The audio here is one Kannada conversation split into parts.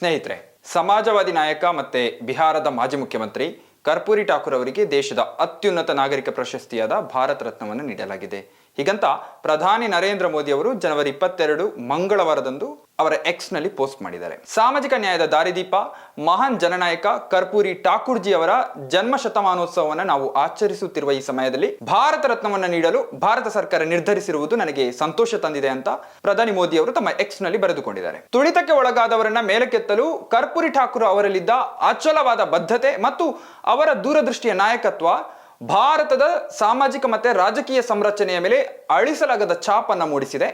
ಸ್ನೇಹಿತರೆ, ಸಮಾಜವಾದಿ ನಾಯಕ ಮತ್ತೆ ಬಿಹಾರದ ಮಾಜಿ ಮುಖ್ಯಮಂತ್ರಿ ಕರ್ಪೂರಿ ಠಾಕೂರ್ ಅವರಿಗೆ ದೇಶದ ಅತ್ಯುನ್ನತ ನಾಗರಿಕ ಪ್ರಶಸ್ತಿಯಾದ ಭಾರತ ರತ್ನವನ್ನು ನೀಡಲಾಗಿದೆ. ಹೀಗಂತ ಪ್ರಧಾನಿ ನರೇಂದ್ರ ಮೋದಿ ಅವರು ಜನವರಿ ಇಪ್ಪತ್ತೆರಡು ಮಂಗಳವಾರದಂದು ಅವರ ಎಕ್ಸ್ನಲ್ಲಿ ಪೋಸ್ಟ್ ಮಾಡಿದ್ದಾರೆ. ಸಾಮಾಜಿಕ ನ್ಯಾಯದ ದಾರಿದೀಪ, ಮಹಾನ್ ಜನನಾಯಕ ಕರ್ಪೂರಿ ಠಾಕೂರ್ಜಿ ಅವರ ಜನ್ಮ ಶತಮಾನೋತ್ಸವವನ್ನು ನಾವು ಆಚರಿಸುತ್ತಿರುವ ಈ ಸಮಯದಲ್ಲಿ ಭಾರತ ರತ್ನವನ್ನು ನೀಡಲು ಭಾರತ ಸರ್ಕಾರ ನಿರ್ಧರಿಸಿರುವುದು ನನಗೆ ಸಂತೋಷ ತಂದಿದೆ ಅಂತ ಪ್ರಧಾನಿ ಮೋದಿ ಅವರು ತಮ್ಮ ಎಕ್ಸ್ನಲ್ಲಿ ಬರೆದುಕೊಂಡಿದ್ದಾರೆ. ತುಳಿತಕ್ಕೆ ಒಳಗಾದವರನ್ನ ಮೇಲಕ್ಕೆತ್ತಲು ಕರ್ಪೂರಿ ಠಾಕೂರ್ ಅವರಲ್ಲಿದ್ದ ಅಚಲವಾದ ಬದ್ಧತೆ ಮತ್ತು ಅವರ ದೂರದೃಷ್ಟಿಯ ನಾಯಕತ್ವ ಭಾರತದ ಸಾಮಾಜಿಕ ಮತ್ತೆ ರಾಜಕೀಯ ಸಂರಚನೆಯ ಮೇಲೆ ಅಳಿಸಲಾಗದ ಛಾಪನ್ನ ಮೂಡಿಸಿದೆ.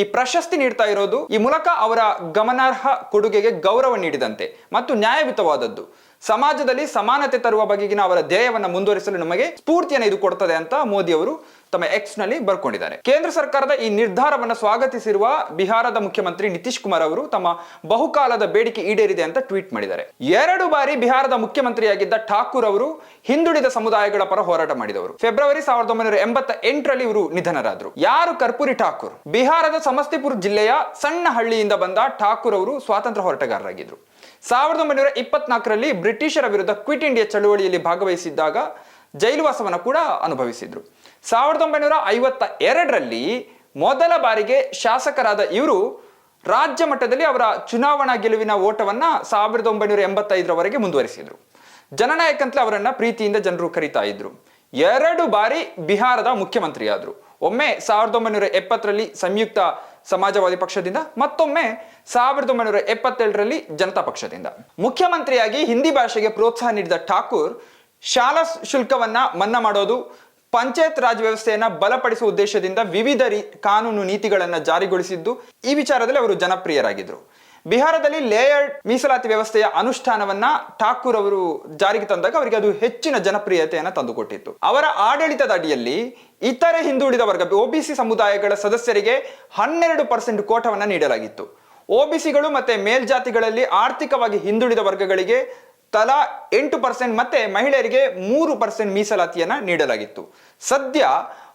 ಈ ಪ್ರಶಸ್ತಿ ನೀಡ್ತಾ ಇರೋದು ಈ ಮೂಲಕ ಅವರ ಗಮನಾರ್ಹ ಕೊಡುಗೆಗೆ ಗೌರವ ನೀಡಿದಂತೆ ಮತ್ತು ನ್ಯಾಯಯುತವಾದದ್ದು. ಸಮಾಜದಲ್ಲಿ ಸಮಾನತೆ ತರುವ ಬಗೆಗಿನ ಅವರ ಧ್ಯೇಯವನ್ನು ಮುಂದುವರಿಸಲು ನಮಗೆ ಸ್ಫೂರ್ತಿಯನ್ನು ಇದು ಕೊಡ್ತದೆ ಅಂತ ಮೋದಿ ಅವರು ತಮ್ಮ ಎಕ್ಸ್ನಲ್ಲಿ ಬರ್ಕೊಂಡಿದ್ದಾರೆ ಕೇಂದ್ರ ಸರ್ಕಾರದ ಈ ನಿರ್ಧಾರವನ್ನು ಸ್ವಾಗತಿಸಿರುವ ಬಿಹಾರದ ಮುಖ್ಯಮಂತ್ರಿ ನಿತೀಶ್ ಕುಮಾರ್ ಅವರು ತಮ್ಮ ಬಹುಕಾಲದ ಬೇಡಿಕೆ ಈಡೇರಿದೆ ಅಂತ ಟ್ವೀಟ್ ಮಾಡಿದ್ದಾರೆ. ಎರಡು ಬಾರಿ ಬಿಹಾರದ ಮುಖ್ಯಮಂತ್ರಿಯಾಗಿದ್ದ ಠಾಕೂರ್ ಅವರು ಹಿಂದುಳಿದ ಸಮುದಾಯಗಳ ಪರ ಹೋರಾಟ ಮಾಡಿದವರು. ಫೆಬ್ರವರಿ ಸಾವಿರದ ಒಂಬೈನೂರ ಎಂಬತ್ತ ಎಂಟರಲ್ಲಿ ಇವರು ನಿಧನರಾದರು. ಯಾರು? ಕರ್ಪೂರಿ ಠಾಕೂರ್. ಬಿಹಾರದ ಸಮಸ್ತಿಪುರ್ ಜಿಲ್ಲೆಯ ಸಣ್ಣ ಹಳ್ಳಿಯಿಂದ ಬಂದ ಠಾಕೂರ್ ಅವರು ಸ್ವಾತಂತ್ರ್ಯ ಹೋರಾಟಗಾರರಾಗಿದ್ದರು ಸಾವಿರದ ಒಂಬೈನೂರ ಇಪ್ಪತ್ನಾಲ್ಕರಲ್ಲಿ ಬ್ರಿಟಿಷರ ವಿರುದ್ಧ ಕ್ವಿಟ್ ಇಂಡಿಯಾ ಚಳುವಳಿಯಲ್ಲಿ ಭಾಗವಹಿಸಿದ್ದಾಗ ಜೈಲುವಾಸವನ್ನು ಕೂಡ ಅನುಭವಿಸಿದ್ರು. ಸಾವಿರದ ಒಂಬೈನೂರ ಐವತ್ತ ಎರಡರಲ್ಲಿ ಮೊದಲ ಬಾರಿಗೆ ಶಾಸಕರಾದ ಇವರು ರಾಜ್ಯ ಮಟ್ಟದಲ್ಲಿ ಅವರ ಚುನಾವಣಾ ಗೆಲುವಿನ ಓಟವನ್ನ ಸಾವಿರದ ಒಂಬೈನೂರ ಎಂಬತ್ತೈದರವರೆಗೆ ಮುಂದುವರಿಸಿದ್ರು. ಜನನಾಯಕ್ ಅಂತಲೇ ಅವರನ್ನ ಪ್ರೀತಿಯಿಂದ ಜನರು ಕರೀತಾ ಇದ್ರು. ಎರಡು ಬಾರಿ ಬಿಹಾರದ ಮುಖ್ಯಮಂತ್ರಿಯಾದರು. ಒಮ್ಮೆ ಸಾವಿರದ ಒಂಬೈನೂರ ಎಪ್ಪತ್ತರಲ್ಲಿ ಸಂಯುಕ್ತ ಸಮಾಜವಾದಿ ಪಕ್ಷದಿಂದ, ಮತ್ತೊಮ್ಮೆ ಸಾವಿರದ ಒಂಬೈನೂರ ಎಪ್ಪತ್ತೇಳರಲ್ಲಿ ಜನತಾ ಪಕ್ಷದಿಂದ. ಮುಖ್ಯಮಂತ್ರಿಯಾಗಿ ಹಿಂದಿ ಭಾಷೆಗೆ ಪ್ರೋತ್ಸಾಹ ನೀಡಿದ ಠಾಕೂರ್ ಶಾಲಾ ಶುಲ್ಕವನ್ನ ಮನ್ನಾ ಮಾಡೋದು, ಪಂಚಾಯತ್ ರಾಜ್ ವ್ಯವಸ್ಥೆಯನ್ನ ಬಲಪಡಿಸುವ ಉದ್ದೇಶದಿಂದ ವಿವಿಧ ರೀ, ಕಾನೂನು ನೀತಿಗಳನ್ನು ಜಾರಿಗೊಳಿಸಿದ್ದು, ಈ ವಿಚಾರದಲ್ಲಿ ಅವರು ಜನಪ್ರಿಯರಾಗಿದ್ದರು ಬಿಹಾರದಲ್ಲಿ ಲೇಯರ್ಡ್ ಮೀಸಲಾತಿ ವ್ಯವಸ್ಥೆಯ ಅನುಷ್ಠಾನವನ್ನ ಠಾಕೂರ್ ಅವರು ಜಾರಿಗೆ ತಂದಾಗ ಅವರಿಗೆ ಅದು ಹೆಚ್ಚಿನ ಜನಪ್ರಿಯತೆಯನ್ನು ತಂದುಕೊಟ್ಟಿತ್ತು. ಅವರ ಆಡಳಿತದ ಅಡಿಯಲ್ಲಿ ಇತರೆ ಹಿಂದುಳಿದ ವರ್ಗ ಒಬಿಸಿ ಸಮುದಾಯಗಳ ಸದಸ್ಯರಿಗೆ ಹನ್ನೆರಡು ಪರ್ಸೆಂಟ್ ಕೋಟವನ್ನು ನೀಡಲಾಗಿತ್ತು. ಒಬಿಸಿಗಳು ಮತ್ತೆ ಮೇಲ್ಜಾತಿಗಳಲ್ಲಿ ಆರ್ಥಿಕವಾಗಿ ಹಿಂದುಳಿದ ವರ್ಗಗಳಿಗೆ ತಲಾ ಎಂಟು ಪರ್ಸೆಂಟ್ ಮತ್ತೆ ಮಹಿಳೆಯರಿಗೆ ಮೂರು ಪರ್ಸೆಂಟ್ ಮೀಸಲಾತಿಯನ್ನ ನೀಡಲಾಗಿತ್ತು. ಸದ್ಯ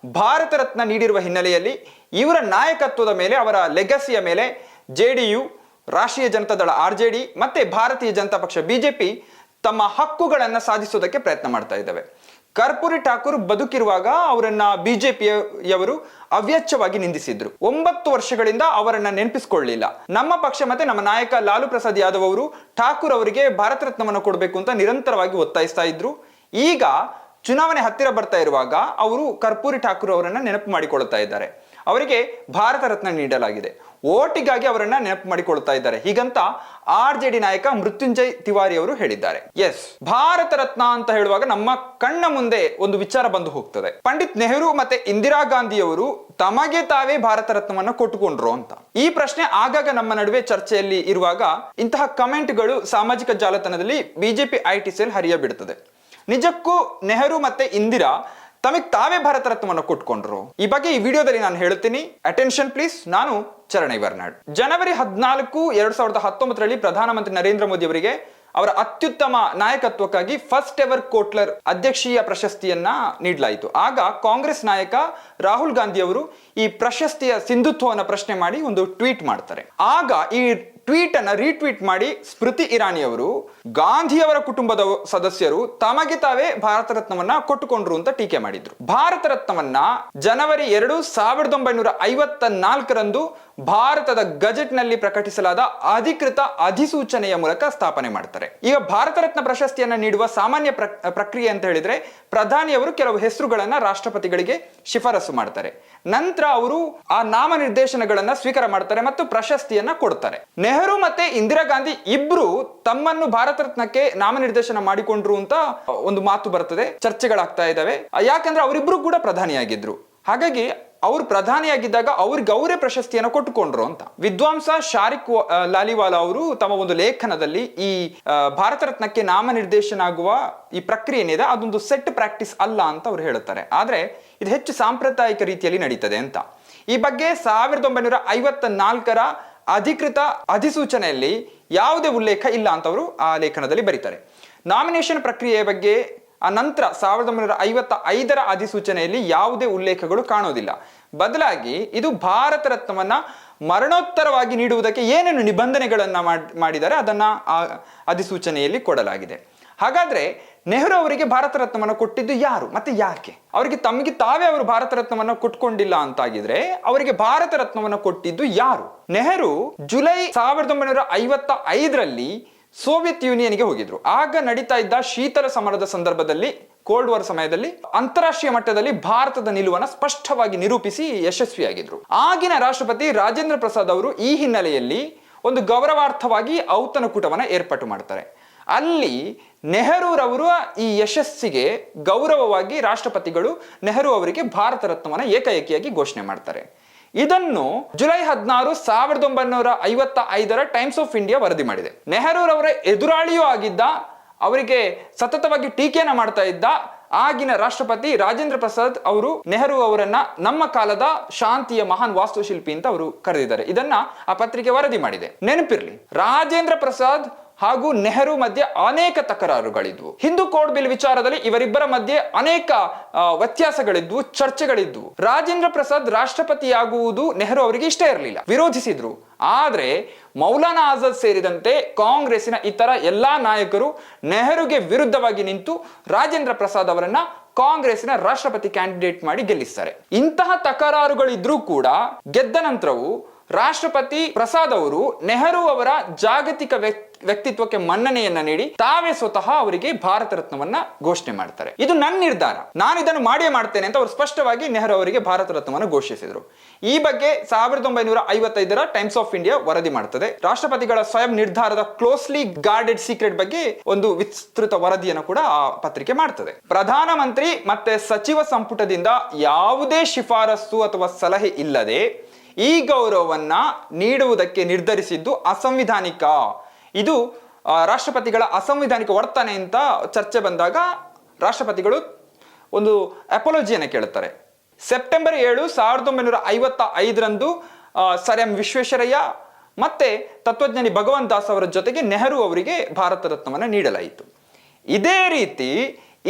ಭಾರತ ರತ್ನ ನೀಡಿರುವ ಹಿನ್ನೆಲೆಯಲ್ಲಿ ಇವರ ನಾಯಕತ್ವದ ಮೇಲೆ, ಅವರ ಲೆಗಸಿಯ ಮೇಲೆ ಜೆ ಯು, ರಾಷ್ಟ್ರೀಯ ಜನತಾದಳ ಆರ್ ಜೆ ಡಿ ಮತ್ತೆ ಭಾರತೀಯ ಜನತಾ ಪಕ್ಷ ಬಿಜೆಪಿ ತಮ್ಮ ಹಕ್ಕುಗಳನ್ನು ಸಾಧಿಸೋದಕ್ಕೆ ಪ್ರಯತ್ನ ಮಾಡ್ತಾ ಇದ್ದಾವೆ. ಕರ್ಪೂರಿ ಠಾಕೂರ್ ಬದುಕಿರುವಾಗ ಅವರನ್ನ ಬಿಜೆಪಿಯವರು ಅವ್ಯಚ್ಛವಾಗಿ ನಿಂದಿಸಿದ್ರು. ಒಂಬತ್ತು ವರ್ಷಗಳಿಂದ ಅವರನ್ನ ನೆನಪಿಸಿಕೊಳ್ಳಲಿಲ್ಲ ನಮ್ಮ ಪಕ್ಷ ಮತ್ತೆ ನಮ್ಮ ನಾಯಕ ಲಾಲು ಪ್ರಸಾದ್ ಯಾದವ್ ಅವರು ಠಾಕೂರ್ ಅವರಿಗೆ ಭಾರತ ರತ್ನವನ್ನು ಕೊಡಬೇಕು ಅಂತ ನಿರಂತರವಾಗಿ ಒತ್ತಾಯಿಸ್ತಾ ಇದ್ರು. ಈಗ ಚುನಾವಣೆ ಹತ್ತಿರ ಬರ್ತಾ ಇರುವಾಗ ಅವರು ಕರ್ಪೂರಿ ಠಾಕೂರ್ ಅವರನ್ನ ನೆನಪು ಮಾಡಿಕೊಳ್ತಾ ಇದ್ದಾರೆ. ಅವರಿಗೆ ಭಾರತ ರತ್ನ ನೀಡಲಾಗಿದೆ. ಓಟಿಗಾಗಿ ಅವರನ್ನ ನೆನಪು ಮಾಡಿಕೊಳ್ತಾ ಇದ್ದಾರೆ. ಹೀಗಂತ ಆರ್ ಜೆ ಡಿ ನಾಯಕ ಮೃತ್ಯುಂಜಯ್ ತಿವಾರಿ ಅವರು ಹೇಳಿದ್ದಾರೆ. ಎಸ್ ಭಾರತ ರತ್ನ ಅಂತ ಹೇಳುವಾಗ ನಮ್ಮ ಕಣ್ಣ ಮುಂದೆ ಒಂದು ವಿಚಾರ ಬಂದು ಹೋಗ್ತದೆ. ಪಂಡಿತ್ ನೆಹರು ಮತ್ತೆ ಇಂದಿರಾ ಗಾಂಧಿಯವರು ತಮಗೆ ತಾವೇ ಭಾರತ ರತ್ನವನ್ನು ಕೊಟ್ಟುಕೊಂಡ್ರು ಅಂತ. ಈ ಪ್ರಶ್ನೆ ಆಗಾಗ ನಮ್ಮ ನಡುವೆ ಚರ್ಚೆಯಲ್ಲಿ ಇರುವಾಗ ಇಂತಹ ಕಮೆಂಟ್ಗಳು ಸಾಮಾಜಿಕ ಜಾಲತಾಣದಲ್ಲಿ ಬಿಜೆಪಿ ಐ ಸೆಲ್ ಹರಿಯ ಬಿಡುತ್ತದೆ ನಿಜಕ್ಕೂ ನೆಹರು ಮತ್ತೆ ಇಂದಿರಾ ತಮಗೆ ತಾವೇ ಭಾರತ ರತ್ನವನ್ನು ಕೊಟ್ಕೊಂಡ್ರು. ಈ ಬಗ್ಗೆ ಈ ವಿಡಿಯೋದಲ್ಲಿ ನಾನು ಹೇಳ್ತೀನಿ. ಅಟೆನ್ಷನ್ ಪ್ಲೀಸ್ ನಾನು ಚರಣೈ ಬರ್ನಾಡ್ ಜನವರಿ ಹದಿನಾಲ್ಕು, ಎರಡ್ ಸಾವಿರದ ಹತ್ತೊಂಬತ್ತರಲ್ಲಿ ಪ್ರಧಾನಮಂತ್ರಿ ನರೇಂದ್ರ ಮೋದಿ ಅವರಿಗೆ ಅವರ ಅತ್ಯುತ್ತಮ ನಾಯಕತ್ವಕ್ಕಾಗಿ ಫಸ್ಟ್ ಎವರ್ ಕೋಟ್ಲರ್ ಅಧ್ಯಕ್ಷೀಯ ಪ್ರಶಸ್ತಿಯನ್ನ ನೀಡಲಾಯಿತು. ಆಗ ಕಾಂಗ್ರೆಸ್ ನಾಯಕ ರಾಹುಲ್ ಗಾಂಧಿ ಅವರು ಈ ಪ್ರಶಸ್ತಿಯ ಸಿಂಧುತ್ವವನ್ನು ಪ್ರಶ್ನೆ ಮಾಡಿ ಒಂದು ಟ್ವೀಟ್ ಮಾಡ್ತಾರೆ. ಆಗ ಈ ಟ್ವೀಟ್ ಅನ್ನ ರೀಟ್ವೀಟ್ ಮಾಡಿ ಸ್ಮೃತಿ ಇರಾನಿ ಅವರು ಗಾಂಧಿಯವರ ಕುಟುಂಬದ ಸದಸ್ಯರು ತಮಗೆ ತಾವೇ ಭಾರತ ರತ್ನವನ್ನ ಕೊಟ್ಟುಕೊಂಡ್ರು ಅಂತ ಟೀಕೆ ಮಾಡಿದ್ರು. ಭಾರತ ರತ್ನವನ್ನ ಜನವರಿ ಎರಡು ಸಾವಿರದ ಒಂಬೈನೂರ ಐವತ್ತ ನಾಲ್ಕರಂದು ಭಾರತದ ಗಜೆಟ್ನಲ್ಲಿ ಪ್ರಕಟಿಸಲಾದ ಅಧಿಕೃತ ಅಧಿಸೂಚನೆಯ ಮೂಲಕ ಸ್ಥಾಪನೆ ಮಾಡ್ತಾರೆ. ಈಗ ಭಾರತ ರತ್ನ ಪ್ರಶಸ್ತಿಯನ್ನ ನೀಡುವ ಸಾಮಾನ್ಯ ಪ್ರಕ್- ಪ್ರಕ್ರಿಯೆ ಅಂತ ಹೇಳಿದ್ರೆ ಪ್ರಧಾನಿಯವರು ಕೆಲವು ಹೆಸರುಗಳನ್ನ ರಾಷ್ಟ್ರಪತಿಗಳಿಗೆ ಶಿಫಾರಸು ಮಾಡ್ತಾರೆ. ನಂತರ ಅವರು ಆ ನಾಮನಿರ್ದೇಶನಗಳನ್ನ ಸ್ವೀಕಾರ ಮಾಡ್ತಾರೆ ಮತ್ತು ಪ್ರಶಸ್ತಿಯನ್ನ ಕೊಡ್ತಾರೆ. ನೆಹರು ಮತ್ತೆ ಇಂದಿರಾ ಗಾಂಧಿ ಇಬ್ರು ತಮ್ಮನ್ನು ಭಾರತ ರತ್ನಕ್ಕೆ ನಾಮನಿರ್ದೇಶನ ಮಾಡಿಕೊಂಡ್ರು ಅಂತ ಒಂದು ಮಾತು ಬರ್ತದೆ. ಚರ್ಚೆಗಳಾಗ್ತಾ ಇದಾವೆ ಯಾಕಂದ್ರೆ ಅವರಿಬ್ರು ಕೂಡ ಪ್ರಧಾನಿಯಾಗಿದ್ರು. ಹಾಗಾಗಿ ಅವರು ಪ್ರಧಾನಿಯಾಗಿದ್ದಾಗ ಅವ್ರಿಗೆ ಅವರೇ ಪ್ರಶಸ್ತಿಯನ್ನು ಕೊಟ್ಟುಕೊಂಡ್ರು ಅಂತ. ವಿದ್ವಾಂಸ ಶಾರಿಕ್ ಲಾಲಿವಾಲ ಅವರು ತಮ್ಮ ಒಂದು ಲೇಖನದಲ್ಲಿ ಈ ಭಾರತ ರತ್ನಕ್ಕೆ ನಾಮನಿರ್ದೇಶನ ಆಗುವ ಈ ಪ್ರಕ್ರಿಯೆ ಏನಿದೆ, ಅದೊಂದು ಸೆಟ್ ಪ್ರಾಕ್ಟೀಸ್ ಅಲ್ಲ ಅಂತ ಅವ್ರು ಹೇಳುತ್ತಾರೆ. ಆದರೆ ಇದು ಹೆಚ್ಚು ಸಾಂಪ್ರದಾಯಿಕ ರೀತಿಯಲ್ಲಿ ನಡೀತದೆ ಅಂತ. ಈ ಬಗ್ಗೆ ಸಾವಿರದ ಒಂಬೈನೂರ ಐವತ್ತ ನಾಲ್ಕರ ಅಧಿಕೃತ ಅಧಿಸೂಚನೆಯಲ್ಲಿ ಯಾವುದೇ ಉಲ್ಲೇಖ ಇಲ್ಲ ಅಂತ ಅವರು ಆ ಲೇಖನದಲ್ಲಿ ಬರೀತಾರೆ. ನಾಮಿನೇಷನ್ ಪ್ರಕ್ರಿಯೆಯ ಬಗ್ಗೆ ಆ ನಂತರ ಸಾವಿರದ ಒಂಬೈನೂರ ಐವತ್ತ ಐದರ ಅಧಿಸೂಚನೆಯಲ್ಲಿ ಯಾವುದೇ ಉಲ್ಲೇಖಗಳು ಕಾಣೋದಿಲ್ಲ ಬದಲಾಗಿ ಇದು ಭಾರತ ರತ್ನವನ್ನ ಮರಣೋತ್ತರವಾಗಿ ನೀಡುವುದಕ್ಕೆ ಏನೇನು ನಿಬಂಧನೆಗಳನ್ನ ಮಾಡಿ, ಮಾಡಿದ್ದಾರೆ ಅದನ್ನ ಆ ಅಧಿಸೂಚನೆಯಲ್ಲಿ ಕೊಡಲಾಗಿದೆ. ಹಾಗಾದ್ರೆ ನೆಹರು ಅವರಿಗೆ ಭಾರತ ರತ್ನವನ್ನು ಕೊಟ್ಟಿದ್ದು ಯಾರು ಮತ್ತೆ ಯಾಕೆ? ಅವರಿಗೆ ತಮಗೆ ತಾವೇ ಅವರು ಭಾರತ ರತ್ನವನ್ನು ಕೊಟ್ಕೊಂಡಿಲ್ಲ ಅಂತಾಗಿದ್ರೆ ಅವರಿಗೆ ಭಾರತ ರತ್ನವನ್ನು ಕೊಟ್ಟಿದ್ದು ಯಾರು? ನೆಹರು ಜುಲೈ ಸಾವಿರದ ಒಂಬೈನೂರ ಐವತ್ತ ಐದರಲ್ಲಿ ಸೋವಿಯತ್ ಯೂನಿಯನ್ಗೆ ಹೋಗಿದ್ರು. ಆಗ ನಡೀತಾ ಇದ್ದ ಶೀತಲ ಸಮರದ ಸಂದರ್ಭದಲ್ಲಿ ಕೋಲ್ಡ್ ವಾರ್ ಸಮಯದಲ್ಲಿ ಅಂತಾರಾಷ್ಟ್ರೀಯ ಮಟ್ಟದಲ್ಲಿ ಭಾರತದ ನಿಲುವನ್ನು ಸ್ಪಷ್ಟವಾಗಿ ನಿರೂಪಿಸಿ ಯಶಸ್ವಿಯಾಗಿದ್ರು. ಆಗಿನ ರಾಷ್ಟ್ರಪತಿ ರಾಜೇಂದ್ರ ಪ್ರಸಾದ್ ಅವರು ಈ ಹಿನ್ನೆಲೆಯಲ್ಲಿ ಒಂದು ಗೌರವಾರ್ಥವಾಗಿ ಔತಣಕೂಟವನ್ನು ಏರ್ಪಾಟು ಮಾಡ್ತಾರೆ. ಅಲ್ಲಿ ನೆಹರೂರವರು ಈ ಯಶಸ್ಸಿಗೆ ಗೌರವವಾಗಿ ರಾಷ್ಟ್ರಪತಿಗಳು ನೆಹರು ಅವರಿಗೆ ಭಾರತ ರತ್ನವನ್ನು ಏಕಾಏಕಿಯಾಗಿ ಘೋಷಣೆ ಮಾಡ್ತಾರೆ. ಇದನ್ನು ಜುಲೈ ಹದಿನಾರು ಸಾವಿರದ ಒಂಬೈನೂರ ಐವತ್ತ ಐದರ ಟೈಮ್ಸ್ ಆಫ್ ಇಂಡಿಯಾ ವರದಿ ಮಾಡಿದೆ. ನೆಹರೂರವರ ಎದುರಾಳಿಯೂ ಆಗಿದ್ದ, ಅವರಿಗೆ ಸತತವಾಗಿ ಟೀಕೆಯನ್ನು ಮಾಡ್ತಾ ಇದ್ದ ಆಗಿನ ರಾಷ್ಟ್ರಪತಿ ರಾಜೇಂದ್ರ ಪ್ರಸಾದ್ ಅವರು ನೆಹರು ಅವರನ್ನ ನಮ್ಮ ಕಾಲದ ಶಾಂತಿಯ ಮಹಾನ್ ವಾಸ್ತುಶಿಲ್ಪಿ ಅಂತ ಅವರು ಕರೆದಿದ್ದಾರೆ. ಇದನ್ನ ಆ ಪತ್ರಿಕೆ ವರದಿ ಮಾಡಿದೆ. ನೆನಪಿರ್ಲಿ, ರಾಜೇಂದ್ರ ಪ್ರಸಾದ್ ಹಾಗೂ ನೆಹರು ಮಧ್ಯೆ ಅನೇಕ ತಕರಾರುಗಳಿದ್ವು. ಹಿಂದೂ ಕೋಡ್ ಬಿಲ್ ವಿಚಾರದಲ್ಲಿ ಇವರಿಬ್ಬರ ಮಧ್ಯೆ ಅನೇಕ ವ್ಯತ್ಯಾಸಗಳಿದ್ವು, ಚರ್ಚೆಗಳಿದ್ವು. ರಾಜೇಂದ್ರ ಪ್ರಸಾದ್ ರಾಷ್ಟ್ರಪತಿಯಾಗುವುದು ನೆಹರು ಅವರಿಗೆ ಇಷ್ಟ ಇರಲಿಲ್ಲ. ವಿರೋಧಿಸಿದ್ರು. ಆದ್ರೆ ಮೌಲಾನಾ ಆಜಾದ್ ಸೇರಿದಂತೆ ಕಾಂಗ್ರೆಸ್ಸಿನ ಇತರ ಎಲ್ಲಾ ನಾಯಕರು ನೆಹರುಗೆ ವಿರುದ್ಧವಾಗಿ ನಿಂತು ರಾಜೇಂದ್ರ ಪ್ರಸಾದ್ ಅವರನ್ನ ಕಾಂಗ್ರೆಸ್ನ ರಾಷ್ಟ್ರಪತಿ ಕ್ಯಾಂಡಿಡೇಟ್ ಮಾಡಿ ಗೆಲ್ಲಿಸ್ತಾರೆ. ಇಂತಹ ತಕರಾರುಗಳಿದ್ರೂ ಕೂಡ ಗೆದ್ದ ನಂತರವು ರಾಷ್ಟ್ರಪತಿ ಪ್ರಸಾದ್ ಅವರು ನೆಹರು ಅವರ ಜಾಗತಿಕ ವ್ಯಕ್ತಿ ವ್ಯಕ್ತಿತ್ವಕ್ಕೆ ಮನ್ನಣೆಯನ್ನ ನೀಡಿ ತಾವೇ ಸ್ವತಃ ಅವರಿಗೆ ಭಾರತ ರತ್ನವನ್ನ ಘೋಷಣೆ ಮಾಡ್ತಾರೆ. ಇದು ನನ್ನ ನಿರ್ಧಾರ. ನಾನು ಇದನ್ನು ಮಾಡಿಯೇ ಮಾಡ್ತೇನೆ ಅಂತ ಅವರು ಸ್ಪಷ್ಟವಾಗಿ ನೆಹರು ಅವರಿಗೆ ಭಾರತ ರತ್ನವನ್ನು ಘೋಷಿಸಿದರು. ಈ ಬಗ್ಗೆ ಸಾವಿರದ ಒಂಬೈನೂರ ಐವತ್ತೈದರ ಟೈಮ್ಸ್ ಆಫ್ ಇಂಡಿಯಾ ವರದಿ ಮಾಡ್ತದೆ. ರಾಷ್ಟ್ರಪತಿಗಳ ಸ್ವಯಂ ನಿರ್ಧಾರದ ಕ್ಲೋಸ್ಲಿ ಗಾರ್ಡೆಡ್ ಸೀಕ್ರೆಟ್ ಬಗ್ಗೆ ಒಂದು ವಿಸ್ತೃತ ವರದಿಯನ್ನು ಕೂಡ ಆ ಪತ್ರಿಕೆ ಮಾಡ್ತದೆ. ಪ್ರಧಾನಮಂತ್ರಿ ಮತ್ತೆ ಸಚಿವ ಸಂಪುಟದಿಂದ ಯಾವುದೇ ಶಿಫಾರಸು ಅಥವಾ ಸಲಹೆ ಇಲ್ಲದೆ ಈ ಗೌರವವನ್ನ ನೀಡುವುದಕ್ಕೆ ನಿರ್ಧರಿಸಿದ್ದು ಅಸಂವಿಧಾನಿಕ. ಇದು ರಾಷ್ಟ್ರಪತಿಗಳ ಅಸಂವಿಧಾನಿಕ ವರ್ತನೆ ಅಂತ ಚರ್ಚೆ ಬಂದಾಗ ರಾಷ್ಟ್ರಪತಿಗಳು ಒಂದು ಅಪಾಲಜಿಯನ್ನು ಕೇಳುತ್ತಾರೆ. ಸೆಪ್ಟೆಂಬರ್ ಏಳು ಸಾವಿರದ ಒಂಬೈನೂರ ಐವತ್ತ ಐದರಂದು ಸರ್ ಎಂ ವಿಶ್ವೇಶ್ವರಯ್ಯ ಮತ್ತೆ ತತ್ವಜ್ಞಾನಿ ಭಗವಂತ ದಾಸ್ ಅವರ ಜೊತೆಗೆ ನೆಹರು ಅವರಿಗೆ ಭಾರತ ರತ್ನವನ್ನು ನೀಡಲಾಯಿತು. ಇದೇ ರೀತಿ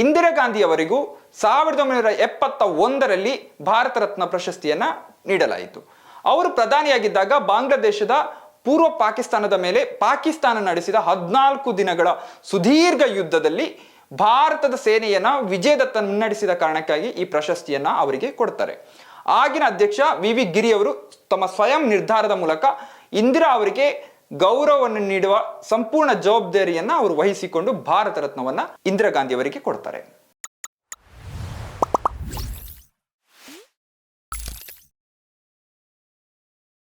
ಇಂದಿರಾ ಗಾಂಧಿ ಅವರಿಗೂ ಸಾವಿರದ ಒಂಬೈನೂರ ಎಪ್ಪತ್ತ ಒಂದರಲ್ಲಿ ಭಾರತ ರತ್ನ ಪ್ರಶಸ್ತಿಯನ್ನು ನೀಡಲಾಯಿತು. ಅವರು ಪ್ರಧಾನಿಯಾಗಿದ್ದಾಗ ಬಾಂಗ್ಲಾದೇಶದ ಪೂರ್ವ ಪಾಕಿಸ್ತಾನದ ಮೇಲೆ ಪಾಕಿಸ್ತಾನ ನಡೆಸಿದ ಹದಿನಾಲ್ಕು ದಿನಗಳ ಸುದೀರ್ಘ ಯುದ್ಧದಲ್ಲಿ ಭಾರತದ ಸೇನೆಯನ್ನ ವಿಜಯದತ್ತ ಮುನ್ನಡೆಸಿದ ಕಾರಣಕ್ಕಾಗಿ ಈ ಪ್ರಶಸ್ತಿಯನ್ನ ಅವರಿಗೆ ಕೊಡ್ತಾರೆ. ಆಗಿನ ಅಧ್ಯಕ್ಷ ವಿ ವಿ ಗಿರಿ ಅವರು ತಮ್ಮ ಸ್ವಯಂ ನಿರ್ಧಾರದ ಮೂಲಕ ಇಂದಿರಾ ಅವರಿಗೆ ಗೌರವವನ್ನು ನೀಡುವ ಸಂಪೂರ್ಣ ಜವಾಬ್ದಾರಿಯನ್ನ ಅವರು ವಹಿಸಿಕೊಂಡು ಭಾರತ ರತ್ನವನ್ನ ಇಂದಿರಾ ಗಾಂಧಿ ಅವರಿಗೆ ಕೊಡ್ತಾರೆ.